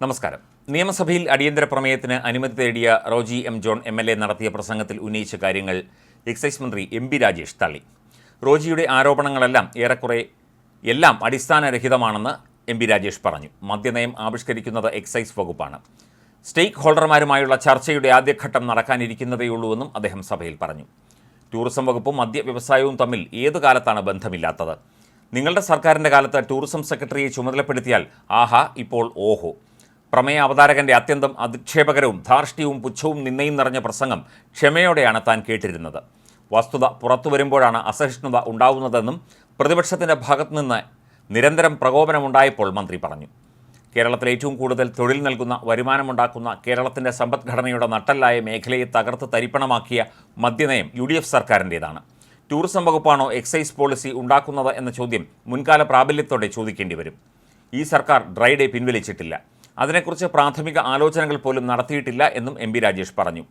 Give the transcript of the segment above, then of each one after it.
നമസ്കാരം. നിയമസഭയിൽ അടിയന്തര പ്രമേയത്തിന് അനുമതി തേടിയ Roji M John M L A നടത്തിയ പ്രസംഗത്തിൽ ഉന്നയിച്ച കാര്യങ്ങൾ എക്സൈസ് മന്ത്രി എം പി രാജേഷ് തള്ളി. റോജിയുടെ ആരോപണങ്ങളെല്ലാം ഏറെക്കുറെ എല്ലാം അടിസ്ഥാനരഹിതമാണെന്ന് എം പി രാജേഷ് പറഞ്ഞു. മദ്യനയം ആവിഷ്കരിക്കുന്നത് എക്സൈസ് വകുപ്പാണ്. സ്റ്റേക്ക് ഹോൾഡർമാരുമായുള്ള ചർച്ചയുടെ ആദ്യഘട്ടം നടക്കാനിരിക്കുന്നതേയുള്ളൂവെന്നും അദ്ദേഹം സഭയിൽ പറഞ്ഞു. ടൂറിസം വകുപ്പും മദ്യ വ്യവസായവും തമ്മിൽ ഏതു കാലത്താണ് ബന്ധമില്ലാത്തത്? നിങ്ങളുടെ സർക്കാരിന്റെ കാലത്ത് ടൂറിസം സെക്രട്ടറിയെ ചുമതലപ്പെടുത്തിയാൽ ആഹാ ഇപ്പോൾ ഓഹോ. പ്രമേയ അവതാരകന്റെ അത്യന്തം അധിക്ഷേപകരവും ധാർഷ്ട്യവും പുച്ഛവും നിന്നയും നിറഞ്ഞ പ്രസംഗം ക്ഷമയോടെയാണ് താൻ കേട്ടിരുന്നത്. വസ്തുത പുറത്തു വരുമ്പോഴാണ് അസഹിഷ്ണുത ഉണ്ടാവുന്നതെന്നും പ്രതിപക്ഷത്തിന്റെ ഭാഗത്തുനിന്ന് നിരന്തരം പ്രകോപനമുണ്ടായപ്പോൾ മന്ത്രി പറഞ്ഞു. കേരളത്തിൽ ഏറ്റവും കൂടുതൽ തൊഴിൽ നൽകുന്ന വരുമാനമുണ്ടാക്കുന്ന കേരളത്തിന്റെ സമ്പദ്ഘടനയുടെ നട്ടല്ലായ മേഖലയെ തകർത്ത് തരിപ്പണമാക്കിയ മദ്യനയം യു ഡി എഫ് സർക്കാരിന്റേതാണ് ടൂറിസം വകുപ്പാണോ എക്സൈസ് പോളിസി ഉണ്ടാക്കുന്നത് എന്ന ചോദ്യം മുൻകാല പ്രാബല്യത്തോടെ ചോദിക്കേണ്ടി വരും. ഈ സർക്കാർ ഡ്രൈഡേ പിൻവലിച്ചിട്ടില്ല. അതിനെക്കുറിച്ച് പ്രാഥമിക ആലോചനകൾ പോലും നടത്തിയിട്ടില്ല എന്നും എം രാജേഷ് പറഞ്ഞു.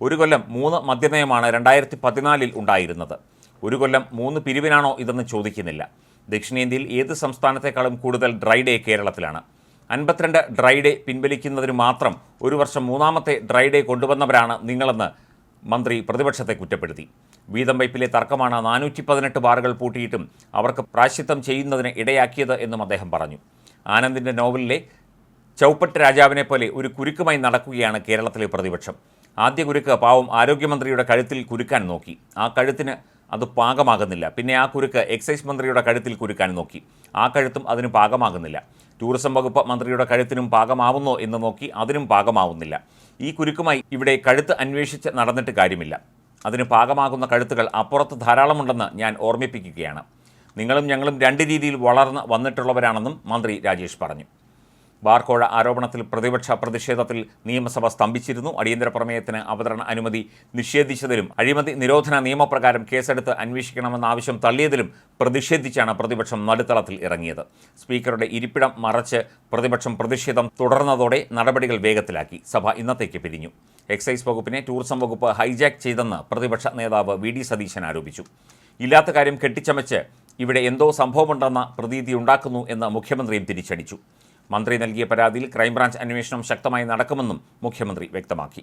ഒരു കൊല്ലം മൂന്ന് മദ്യനയമാണ് രണ്ടായിരത്തി പതിനാലിൽ ഉണ്ടായിരുന്നത്. ഒരു കൊല്ലം മൂന്ന് പിരിവിനാണോ ഇതെന്ന് ചോദിക്കുന്നില്ല. ദക്ഷിണേന്ത്യയിൽ ഏത് സംസ്ഥാനത്തെക്കാളും കൂടുതൽ ഡ്രൈ ഡേ കേരളത്തിലാണ്. അൻപത്തിരണ്ട് ഡ്രൈ ഡേ പിൻവലിക്കുന്നതിന് മാത്രം ഒരു വർഷം മൂന്നാമത്തെ ഡ്രൈ ഡേ കൊണ്ടുവന്നവരാണ് നിങ്ങളെന്ന് മന്ത്രി പ്രതിപക്ഷത്തെ കുറ്റപ്പെടുത്തി. വീതം വയ്പിലെ തർക്കമാണ് നാനൂറ്റി പതിനെട്ട് ബാറുകൾ പൂട്ടിയിട്ടും അവർക്ക് പ്രാശ്ചിത്തം ചെയ്യുന്നതിന് ഇടയാക്കിയത് എന്നും അദ്ദേഹം പറഞ്ഞു. ആനന്ദിന്റെ നോവലിലെ ചൗപ്പട്ട് രാജാവിനെ പോലെ ഒരു കുരുക്കുമായി നടക്കുകയാണ് കേരളത്തിലെ പ്രതിപക്ഷം. ആദ്യ കുരുക്ക് പാവം ആരോഗ്യമന്ത്രിയുടെ കഴുത്തിൽ കുരുക്കാൻ നോക്കി. ആ കഴുത്തിന് അത് പാകമാകുന്നില്ല. പിന്നെ ആ കുരുക്ക് എക്സൈസ് മന്ത്രിയുടെ കഴുത്തിൽ കുരുക്കാൻ നോക്കി. ആ കഴുത്തും അതിന് പാകമാകുന്നില്ല. ടൂറിസം വകുപ്പ് മന്ത്രിയുടെ കഴുത്തിനും പാകമാവുന്നോ എന്ന് നോക്കി അതിനും പാകമാവുന്നില്ല. ഈ കുരുക്കുമായി ഇവിടെ കഴുത്ത് അന്വേഷിച്ച് നടന്നിട്ട് കാര്യമില്ല. അതിന് പാകമാകുന്ന കഴുത്തുകൾ അപ്പുറത്ത് ധാരാളമുണ്ടെന്ന് ഞാൻ ഓർമ്മിപ്പിക്കുകയാണ്. നിങ്ങളും ഞങ്ങളും രണ്ട് രീതിയിൽ വളർന്ന് വന്നിട്ടുള്ളവരാണെന്നും മന്ത്രി രാജേഷ് പറഞ്ഞു. ബാർക്കോഴ ആരോപണത്തിൽ പ്രതിപക്ഷ പ്രതിഷേധത്തിൽ നിയമസഭ സ്തംഭിച്ചിരുന്നു. അടിയന്തര പ്രമേയത്തിന് അവതരണ അനുമതി നിഷേധിച്ചതിലും അഴിമതി നിരോധന നിയമപ്രകാരം കേസെടുത്ത് അന്വേഷിക്കണമെന്ന ആവശ്യം തള്ളിയതിലും പ്രതിഷേധിച്ചാണ് പ്രതിപക്ഷം നടുത്തളത്തിൽ ഇറങ്ങിയത്. സ്പീക്കറുടെ ഇരിപ്പിടം മറച്ച് പ്രതിപക്ഷം പ്രതിഷേധം തുടർന്നതോടെ നടപടികൾ വേഗത്തിലാക്കി. സഭ ഇന്നത്തേക്ക് പിരിഞ്ഞു. എക്സൈസ് വകുപ്പിനെ ടൂറിസം വകുപ്പ് ഹൈജാക്ക് ചെയ്തെന്ന് പ്രതിപക്ഷ നേതാവ് വി. ഡി. സതീശൻ ആരോപിച്ചു. ഇല്ലാത്ത കാര്യം കെട്ടിച്ചമച്ച് ഇവിടെ എന്തോ സംഭവമുണ്ടെന്ന പ്രതീതി ഉണ്ടാക്കുന്നു എന്ന് മുഖ്യമന്ത്രിയും തിരിച്ചടിച്ചു. മന്ത്രി നൽകിയ പരാതിയിൽ ക്രൈംബ്രാഞ്ച് അന്വേഷണം ശക്തമായി നടക്കുമെന്നും മുഖ്യമന്ത്രി വ്യക്തമാക്കി.